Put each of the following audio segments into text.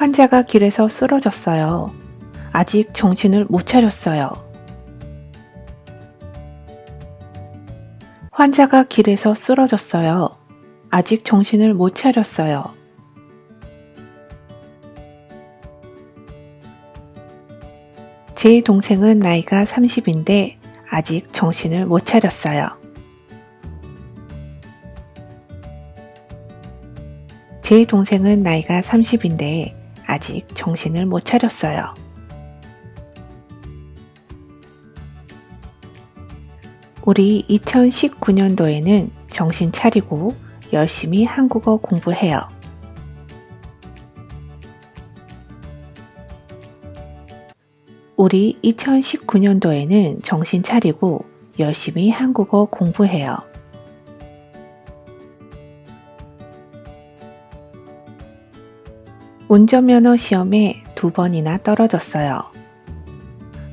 환자가 길에서 쓰러졌어요. 아직 정신을 못 차렸어요. 환자가 길에서 쓰러졌어요. 아직 정신을 못 차렸어요. 제 동생은 나이가 30인데 아직 정신을 못 차렸어요. 제 동생은 나이가 30인데 아직 정신을 못 차렸어요. 우리 2019년도에는 정신 차리고 열심히 한국어 공부해요. 우리 2019년도에는 정신 차리고 열심히 한국어 공부해요. 운전면허 시험에 두 번이나 떨어졌어요.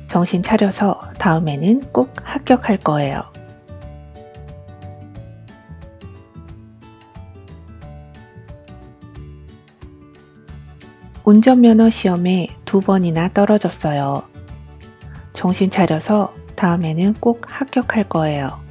정신 차려서 다음에는 꼭 합격할 거예요. 운전면허 시험에 두 번이나 떨어졌어요. 정신 차려서 다음에는 꼭 합격할 거예요.